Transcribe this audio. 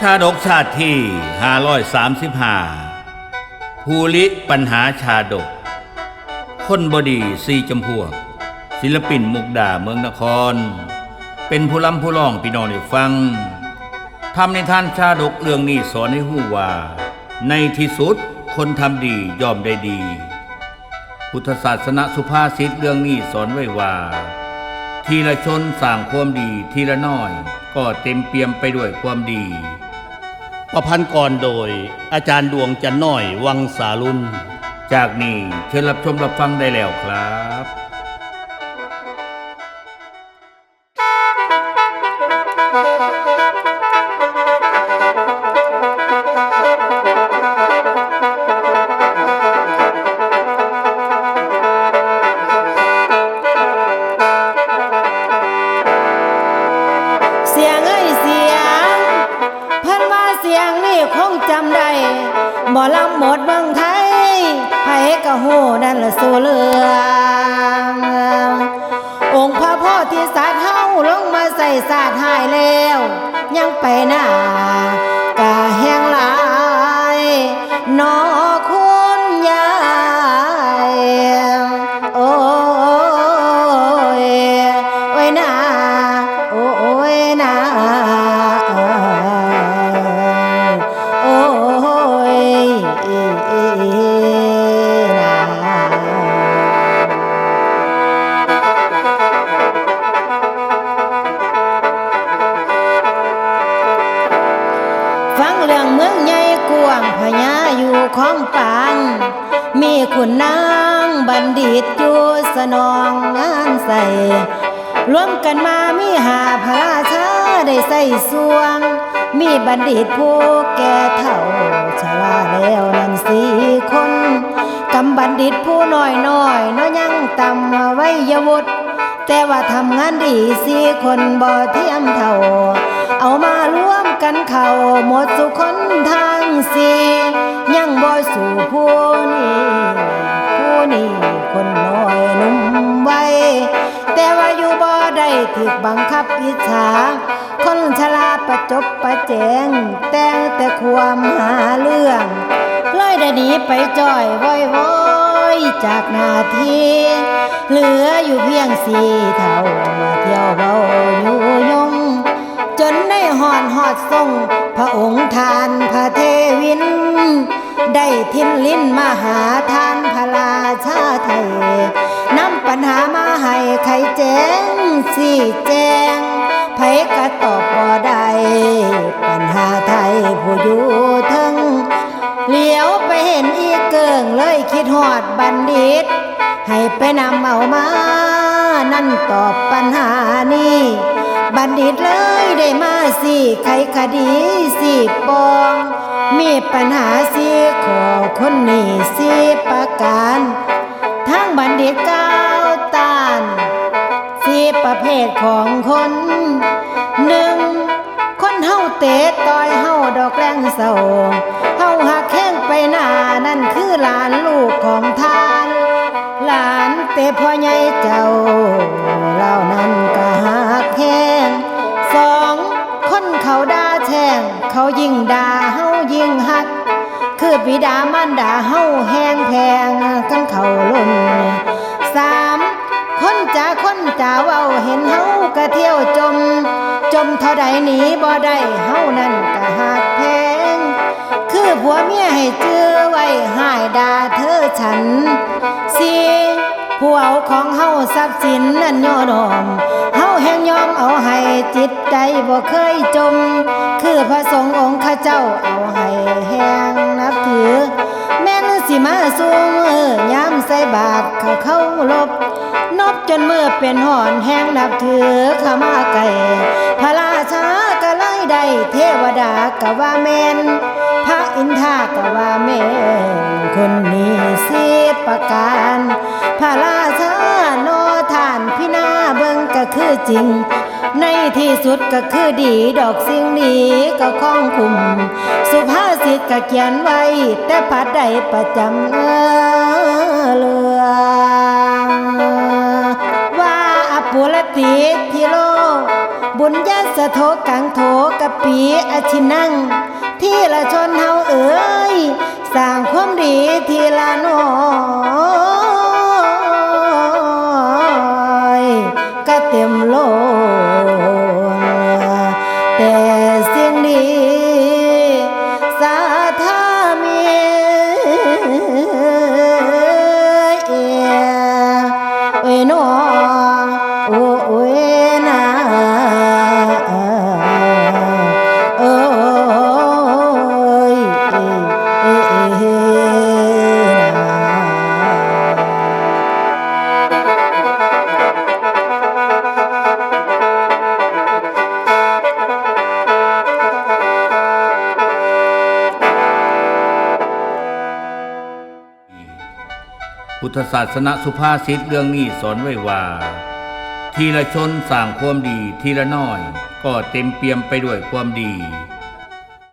ชาดกชาติที่ 535 ภูริปัญหาชาดก คนบดีสีจำพวก ศิลปินมุกดาเมืองนคร เป็นผู้ล้ำผู้ร้องพี่น้องได้ฟังทำในท่านชาดกเรื่องนี้สอนให้หู้ว่า ในที่สุดคนทำดียอมได้ดี พุทธศาสนาสุภาษิตเรื่องนี้สอนไว้ว่า ทีละชนสร้างความดีทีละน้อย ก็เต็มเปี่ยมไปด้วยความดี ประพันธ์ก่อนโดย อาจารย์ดวงจันน้อยวังสาลุนจากนี้เชิญรับชมรับฟังได้แล้วครับ จำได้บ่ลำหมดเมืองไทยไผก็ฮู้นั่นละสูเลืององค์พระโพธิสัตว์เฮาลงมาใส่ศาสตร์หายแล้ว ยังไปหน้า ของปาง มีขุนนางบัณฑิตอยู่สนองงานใส่รวมกันมามีหาพระราชาได้ใส่สวง มีบัณฑิตผู้แก่เท่าชราแล้วนั่นสี่คนกำบัณฑิตผู้น้อยน้อยน้อยยังต่ำไว้ยวุฒแต่ว่าทำงานดีสี่คนบ่เทียมเท่า เอามารวมกันเข้าหมดสุคนทางสี่ ยังบ่สู่ผู้นี้ ผู้นี้คนน้อยนุ่มไว้แต่ว่าอยู่บ่ได้ถูกบังคับอิจฉาคนชราประจบประแจง แต่งแต่ความหาเรื่องเลยได้หนีไปจ่อยว้อยว้อยจากนาทีเหลืออยู่เพียงสี่เท่ามาเที่ยวเบาอยู่ยง จนได้หอนหอดทรงพระองค์ทา ได้ทิ้นลิ้นมาหาทานพราชาไทยนำปัญหามาให้ใครแจ้งสี่แจ้งไผก็ตอบบ่ได้ปัญหาไทยผู้อยู่ทั้งเลี้ยวไปเห็นอีเกิงเลยคิดหอดบัณฑิต ให้ไปนำเอามา นั่นตอบปัญหานี้บัณฑิตเลยได้มาสี่ไขคดีสี่ปอง มีปัญหาสี่ขอคนนี้สี่ประการทั้งบัณฑิตก้าวตานสี่ประเภทของคนหนึ่งคนเฮาเตะต่อยเฮาดอกแรงเศร้าเฮาหักแข้งไปหน้านั่นคือหลานลูกของทาน หลานเตะพ่อใหญ่เจ้าเล่านั้นก็หักแข้งสองคนเขาด่าแช่งเขายิ่งด่าเฮา ยิ่งหัก คือบิดามารดาเฮาแห้งแพงกันเขาล้นสามคนจ่าคนจ่าเว้าเห็นเฮากะเที่ยวจม จมเท่าใดหนีบ่ได้เฮานั่นกะหักแพง คือผัวเมียให้เจือไว้หายดาเธอฉันสี่ผู้เอาของเฮาทรัพย์สินนั่นย่อดอมเฮา แห่งยอมเอาให้จิตใจบ่เคยจม คือพระสงฆ์องค์ข้าเจ้าเอาให้แห่งนับถือ แม่นสิมาสูมือยามใส่บาตรเขาเข้าลบ นบจนเมื่อเป็นหอนแห่งนับถือข้ามาไก่พระราชากะไล่ได้เทวดากะว่าแมนพระอินทากะว่าแมนคนนี้สิประการ คือจริง ในที่สุดก็คือดีดอกสิ่งดีก็คล้องคุม สุภาษิตก็เขียนไว้ แต่พัดใดประจำเออเลือว่าอปุรติทิโล บุญญาจะโทกังโถกะปีอชินัง ที่ละชนเฮาเอ๋ยสร้างความดีทีละน้อย พุทธศาสนาสุภาษิตเรื่องนี้สอนไว้ว่า ทีละชนสร้างความดีทีละน้อย ก็เต็มเปี่ยมไปด้วยความดี